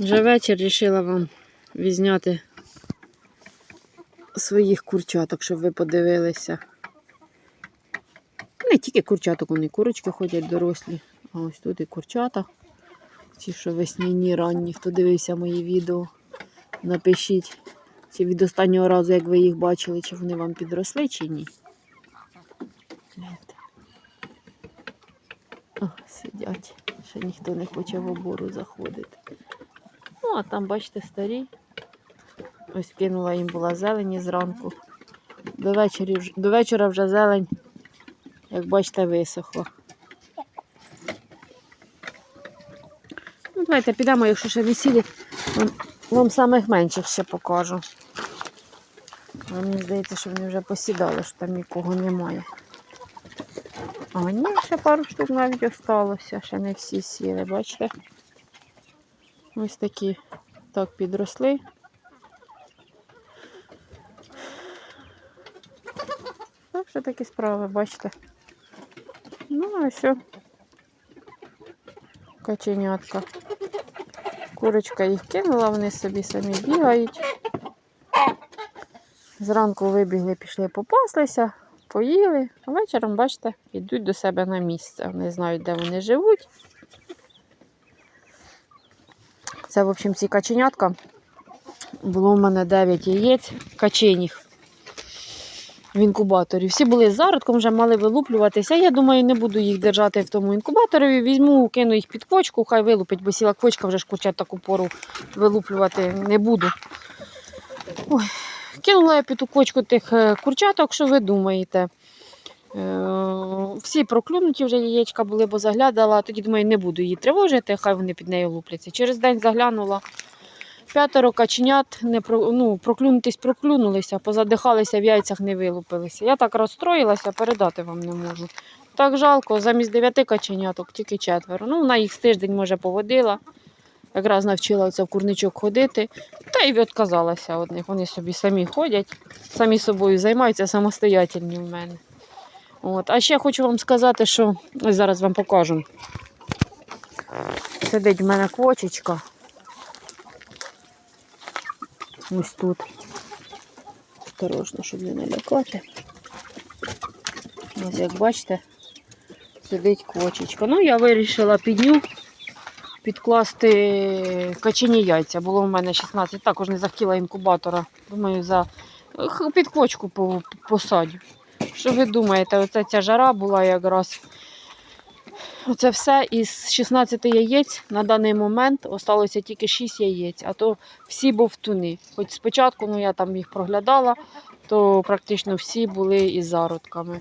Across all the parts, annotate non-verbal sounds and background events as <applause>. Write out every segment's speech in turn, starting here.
Вже вечір вирішила вам відзняти своїх курчаток, щоб ви подивилися. Не тільки курчаток, вони курочки ходять дорослі, а ось тут і курчата. Ті, що весняні ранні, хто дивився мої відео, напишіть, чи від останнього разу, як ви їх бачили, чи вони вам підросли, чи ні. О, сидять. Ще ніхто не хоче в обору заходити. Ну, а там, бачите, старі. Ось кинула їм була зелені зранку. До, вечора, до вечора вже зелень, як бачите, висохла. Ну, давайте підемо, якщо ще не сілі, вам, самих менших ще покажу. Мені здається, що вони вже посідали, що там нікого немає. А ні, ще пару штук навіть осталося, ще не всі сіли, бачите? Ось такі так підросли. Так що такі справи, бачите. Ну, а все. Каченятка. Курочка їх кинула, вони собі самі бігають. Зранку вибігли, пішли попаслися, поїли, а вечором, бачите, йдуть до себе на місце. Не знають, де вони живуть. Це, в общем, ці каченятка. Було в мене 9 яєць каченіх в інкубаторі. Всі були з зародком, вже мали вилуплюватися. Я думаю, не буду їх держати в тому інкубаторі. Візьму, кину їх під квочку, хай вилупить, бо сіла квочка вже ж курчат таку пору вилуплювати не буду. Ой, кинула я під ту квочку тих е, курчаток, що ви думаєте. Е, Всі проклюнуті вже яєчка були, бо заглядала. Тоді думаю, не буду її тривожити, хай вони під нею лупляться. Через день заглянула. П'ятеро каченят не про, ну, проклюнутись проклюнулися, позадихалися, в яйцях не вилупилися. Я так розстроїлася, передати вам не можу. Так жалко, замість дев'яти каченяток тільки четверо. Ну, вона їх з тиждень, може, поводила. Якраз навчила в курничок ходити. Та й відказалася від них. Вони собі самі ходять, самі собою займаються, самостоятельні в мене. От. А ще хочу вам сказати, що ось зараз вам покажу. Сидить в мене квочечка. Ось тут. Осторожно, щоб не налякати. Ось як бачите, сидить квочечка. Ну, я вирішила під ню підкласти качені яйця. Було в мене 16, також не захотіла інкубатора. Думаю, за під квочку посадю. Що ви думаєте, оця ця жара була якраз. Оце все із 16 яєць на даний момент осталося тільки 6 яєць, а то всі бовтуни. Хоч спочатку ну, я там їх проглядала, то практично всі були із зародками.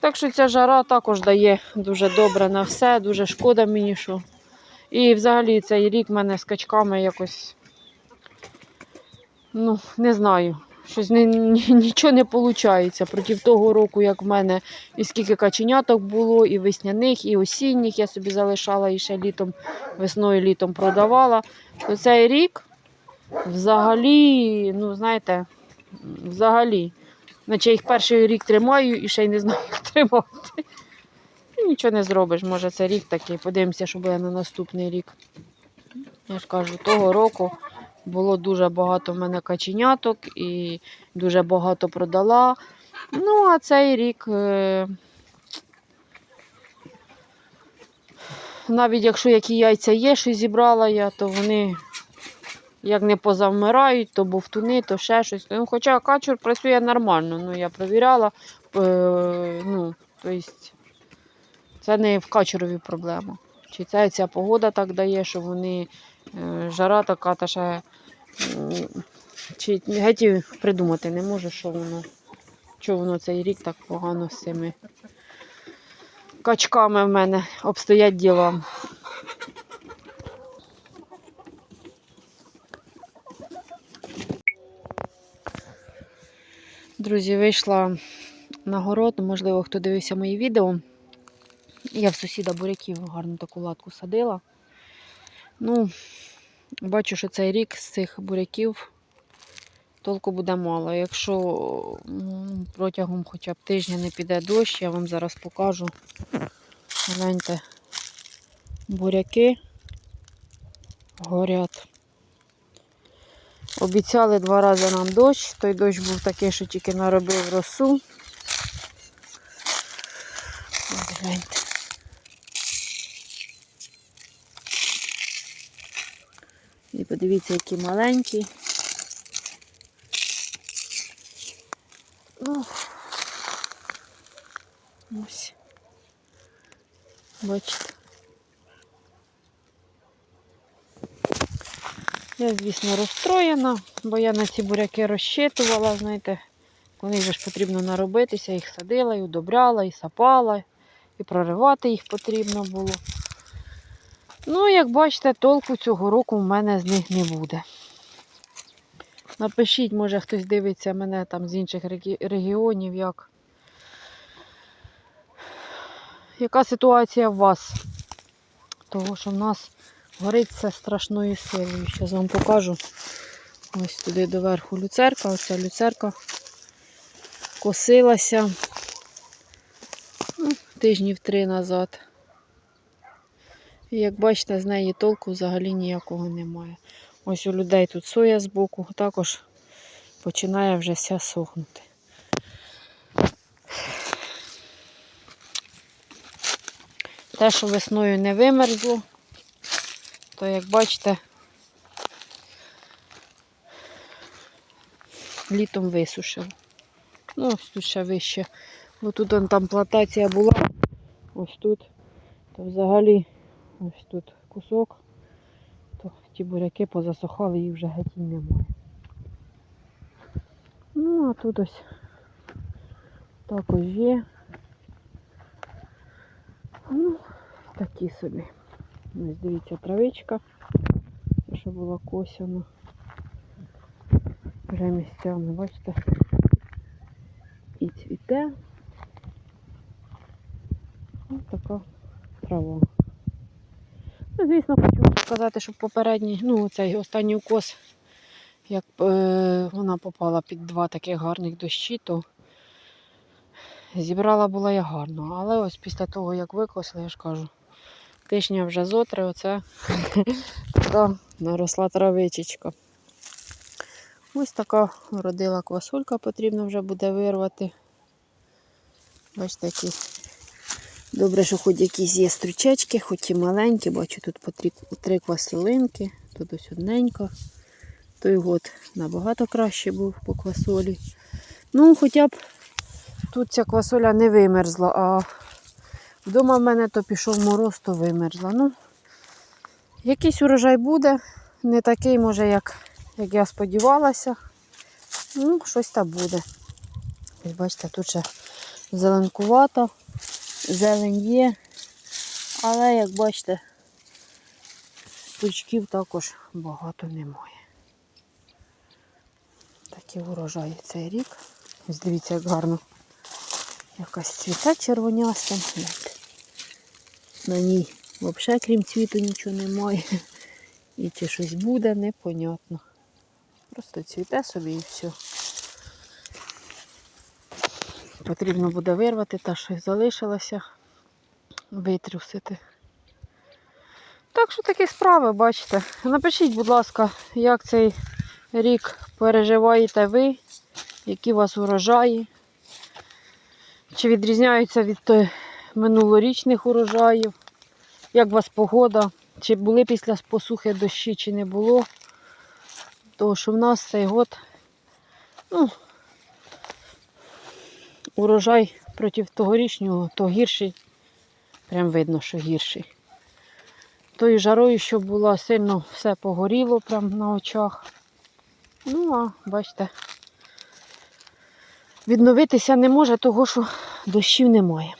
Так що ця жара також дає дуже добре на все, дуже шкода мені, що. І взагалі цей рік мене з качками якось, ну, не знаю, щось не, нічого не виходить. Проти того року, як в мене і скільки каченяток було, і весняних, і осінніх я собі залишала і ще літом, весною літом продавала. То цей рік взагалі, ну знаєте, взагалі, наче їх перший рік тримаю і ще й не знаю, як тримати. Ну, Нічого не зробиш, може це рік такий. Подивимося, що буде на наступний рік. Я ж кажу, того року було дуже багато в мене каченяток і дуже багато продала. Ну, а цей рік, е, навіть якщо які яйця є, що зібрала я, то вони як не позавмирають, то бовтуни, то ще щось. Ну, хоча качур працює нормально, ну я провіряла. Е, ну, тобто, це не в качурові проблема. Чи це ця погода так дає, що вони е, жара така, та ще чи геть придумати не можу, що воно, що воно цей рік так погано з цими качками в мене обстоять діла. Друзі, вийшла на город, можливо, хто дивився мої відео. Я в сусіда буряків гарну таку латку садила. Ну, бачу, що цей рік з цих буряків толку буде мало. Якщо протягом хоча б тижня не піде дощ, я вам зараз покажу. Гляньте, буряки горять. Обіцяли два рази нам дощ. Той дощ був такий, що тільки наробив росу. Гляньте. І подивіться, які маленькі. Ось. Бачите. Я, звісно, розстроєна, бо я на ці буряки розчитувала, знаєте, вони вже ж потрібно наробитися, їх садила, і удобряла, і сапала, і проривати їх потрібно було. Ну, як бачите, толку цього року в мене з них не буде. Напишіть, може хтось дивиться мене там з інших регіонів, як. Яка ситуація в вас? Того, що в нас горить все страшною силою. Зараз вам покажу. Ось туди доверху люцерка. Оця люцерка косилася ну, тижнів три назад. І як бачите, з неї толку взагалі ніякого немає. Ось у людей тут соя збоку, також починає вже вся сохнути. Те, що весною не вимерзло, то як бачите, літом висушило. Ну, ось тут ще вище. Бо тут он, там плантація була, ось тут, то взагалі ось тут кусок, то ті буряки позасохали, їх вже геть немає. Ну, а тут ось також є. Ну, такі собі. Ось дивіться, травичка, що була косяна. Вже місцями, бачите, і цвіте. Ось така трава. Ну, звісно, хочу сказати, що попередній, ну, цей останній укос, як е, вона попала під два таких гарних дощі, то зібрала була я гарно. Але ось після того, як викосила, я ж кажу, тижня вже зотри, оце <laughs> така наросла травичечка. Ось така родила квасолька, потрібно вже буде вирвати. Бачите, які добре, що хоч якісь є стручечки, хоч і маленькі, бачу тут по три, три квасолинки, тут ось одненька. Той год набагато краще був по квасолі. Ну, хоча б тут ця квасоля не вимерзла, а вдома в мене то пішов мороз, то вимерзла. Ну, якийсь урожай буде, не такий, може, як, як я сподівалася. Ну, щось там буде. Ось бачите, тут ще зеленкувато, зелень є, але, як бачите, стручків також багато немає. Такі урожаї цей рік. Ось дивіться, як гарно. Якась цвіта червоняста. На ній взагалі, крім цвіту, нічого немає. І чи щось буде, непонятно. Просто цвіте собі і все. Потрібно буде вирвати та, що залишилося, витрусити. Так що такі справи, бачите. Напишіть, будь ласка, як цей рік переживаєте ви, які у вас урожаї, чи відрізняються від е, минулорічних урожаїв, як у вас погода, чи були після посухи дощі, чи не було. Тому що в нас цей год, ну, урожай проти тогорічнього, то гірший. Прям видно, що гірший. Тою жарою, що була, сильно все погоріло прямо на очах. Ну, а бачите, відновитися не може, того що дощів немає.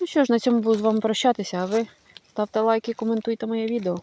Ну що ж, на цьому буду з вами прощатися, а ви ставте лайки, коментуйте моє відео.